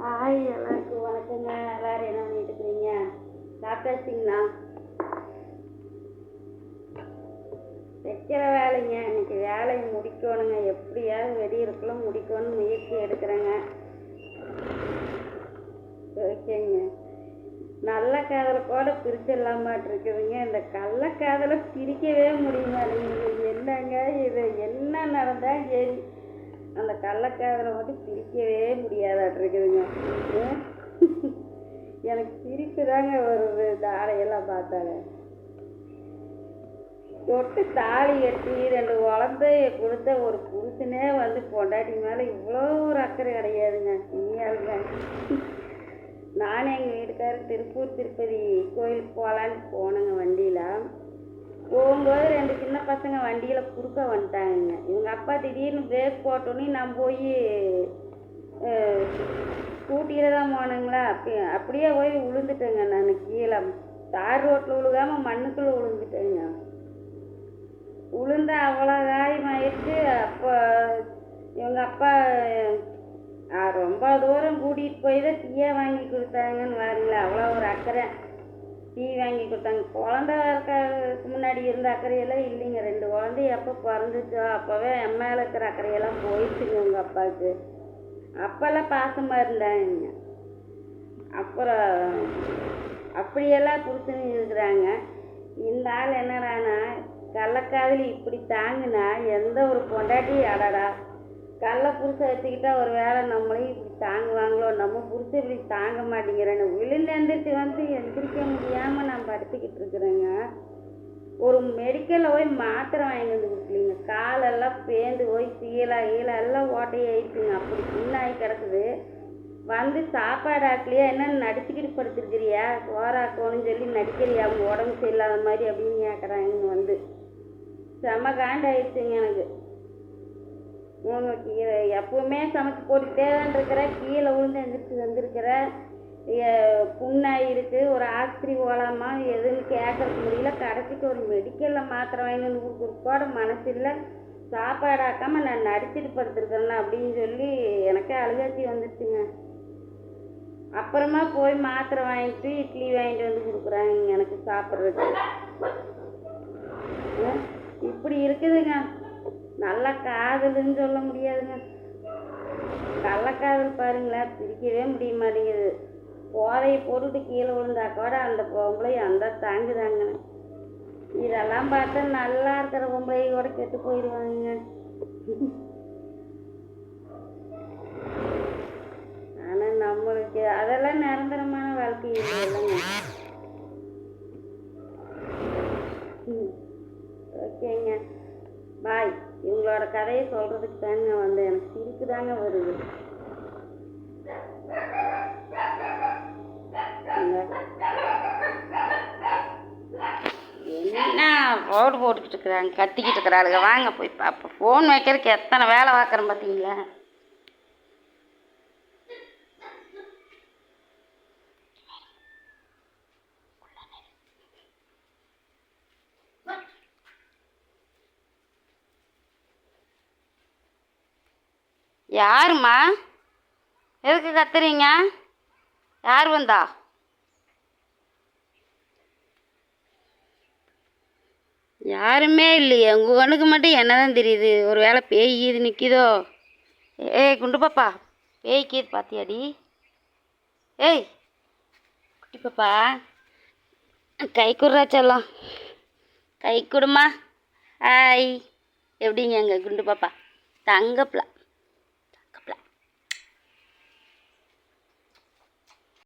Hi எல்லாருக்கும் வணக்கங்க. எல்லாரும் என்ன பண்ணிட்டு இருக்கிறீங்க? சாப்பிட்டாச்சிங்களா? வைக்கிற வேலைங்க. இன்னைக்கு வேலையை முடிக்கணுங்க. எப்படியாவது வெடியிருக்குள்ள முடிக்கணும்னு முயற்சி எடுக்கிறேங்க. ஓகேங்க. நல்ல காதலை கூட பிரிச்சிடலாம் இருக்குதுங்க இந்த கள்ள காதலை பிரிக்கவே முடியுமா மாட்டேங்குது என்னங்க இது? என்ன நடந்தால் சரி? அந்த கள்ளக்காதலை மட்டும் பிரிக்கவே முடியாதாட்டிருக்குதுங்க எனக்கு சிரிப்பு தாங்க வருது இந்த ஆடையெல்லாம் பார்த்தாங்க தொட்டு தாலி கட்டி ரெண்டு குழந்தைய கொடுத்த ஒரு புருஷனே வந்து பொண்டாட்டி மேலே இவ்வளோ ஒரு அக்கறை கிடையாதுங்க. இனியாளுங்க. நானே எங்கள் வீட்டுக்காரர் திருப்பூர் திருப்பதி கோயிலுக்கு போகலான்னு போனேங்க வண்டியில். போகும்போது ரெண்டு சின்ன பசங்க வண்டியில் குறுக்க வந்துட்டாங்க. இவங்க அப்பா திடீர்னு பிரேக் போட்டோன்னே நான் போய் ஸ்கூட்டியில் தான் போனேங்களா? அப்படி அப்படியே போய் விழுந்துட்டேங்க நான் கீழே. தார் ரோட்டில் விழுகாமல் மண்ணுக்குள்ளே விழுந்துட்டேங்க விழுந்தா அவ்வளோ காயமாயிடுச்சு. அப்போ இவங்க அப்பா ரொம்ப தூரம் கூட்டிகிட்டு போய் தான் டீயே வாங்கி கொடுத்தாங்கன்னு பாருங்களேன். அவ்வளோ ஒரு அக்கறை. டீ வாங்கி கொடுத்தாங்க. குழந்த இருக்கிறதுக்கு முன்னாடி இருந்த அக்கறையெல்லாம் இல்லைங்க. ரெண்டு குழந்தை எப்போ பிறந்துச்சோ அப்போவே என் மேலே இருக்கிற அக்கறையெல்லாம் போயிடுச்சுங்க உங்கள் அப்பாவுக்கு. அப்போல்லாம் பாசமாக இருந்தாங்க. அப்புறம் அப்படியெல்லாம் புருஷனுங்க இருக்கிறாங்க. இந்த ஆள் என்னடானா கள்ளக்காதலி இப்படி தாங்குனா எந்த ஒரு பொண்டாட்டி அடடா. கள்ள புருஷன் வச்சுக்கிட்டா ஒரு வேளை நம்மளையும் இப்படி தாங்குவாங்களோ நம்ம புருஷன் இப்படி தாங்க மாட்டேங்கிறேன்னு. விழுந்து எந்திரிச்சு வந்து எந்திரிக்க முடியாமல் நான் படுத்துக்கிட்டு இருக்கிறேங்க. ஒரு மெடிக்கலில் போய் மாத்திரை வாங்கி வந்து கொடுக்கலீங்க. காலெல்லாம் பேந்து போய் சீலா ஈலா எல்லாம் ஓட்டையாயிடுச்சுங்க. அப்படி புண்ணாகி கிடக்குது. வந்து சாப்பாடு ஆக்கலையா? என்ன நடிச்சுக்கிட்டு படுத்துருக்கிறியா? ஓராக்கணும்னு சொல்லி நடிக்கிறியா? உங்க உடம்பு சரியில்லாத மாதிரி அப்படின்னு கேட்குறாங்க வந்து. செம காண்டாயிடுச்சுங்க எனக்கு. உங்களுக்கு கீழே- எப்பவுமே சமைச்சு போட்டுக்கிட்டே தான் இருக்கிற கீழே விழுந்து எந்திரிச்சு வந்திருக்கிற புண்ணாக இருக்குது ஒரு ஆஸ்பத்திரி போகலாமா எதுன்னு கேட்கறதுக்கு முடியல கடைசிக்கு ஒரு மெடிக்கலில் மாத்திரை வாங்கி வந்து கொடுக்குறதுக்கு மனசு இல்லை சாப்பாடு ஆக்காமல் நான் நடிச்சிட்டு படுத்துருக்கேன் அப்படின்னு சொல்லி எனக்கே அழுகாச்சி வந்துடுச்சுங்க அப்புறமா போய் மாத்திரை வாங்கிட்டு இட்லி வாங்கிட்டு வந்து கொடுக்குறாங்க எனக்கு சாப்பிட்றதுக்கு. இப்படி இருக்குதுங்க. நல்ல காதலுன்னு சொல்ல முடியாதுங்க. கள்ளக்காதல் பாருங்களேன் பிரிக்கவே முடிய மாட்டேங்குது போதையை போட்டுட்டு கீழே விழுந்தா கூட அந்த பொம்பளை அந்த தாங்குதாங்க இதெல்லாம் பார்த்தா நல்லா இருக்கிற பொம்பளை கூட கெட்டு போயிடுவாங்க ஆனால் நம்மளுக்கு அதெல்லாம் நிரந்தரமான வாழ்க்கை இல்லைங்க. ஓகேங்க. பாய் இவங்களோட கதையை சொல்கிறதுக்கு தாங்க வந்து எனக்கு சிரிப்பு தாங்க வருது. என்ன ரோடு போட்டுக்கிட்டு இருக்கிறாங்க? கத்திக்கிட்டு இருக்கிறாளுங்க வாங்க போய் பார்ப்போம் ஃபோன் வைக்கிறதுக்கு எத்தனை வேலை பார்க்குறேன் பார்த்தீங்களா? யாரும்மா? எதுக்கு கத்துறீங்க? யார் வந்தா? யாருமே இல்லையே. உங்கள் கண்ணுக்கு மட்டும் என்னதான் தெரியுது? ஒரு வேளை பேய் இது நிற்கிதோ ஏய் குண்டு பாப்பா. பேய் கீது ஏய் குட்டி பாப்பா. கை குடுறா செல்லம். கை கொடுமா. ஹாய். எப்படிங்க எங்கள் குண்டு பாப்பா? தங்கப்பில்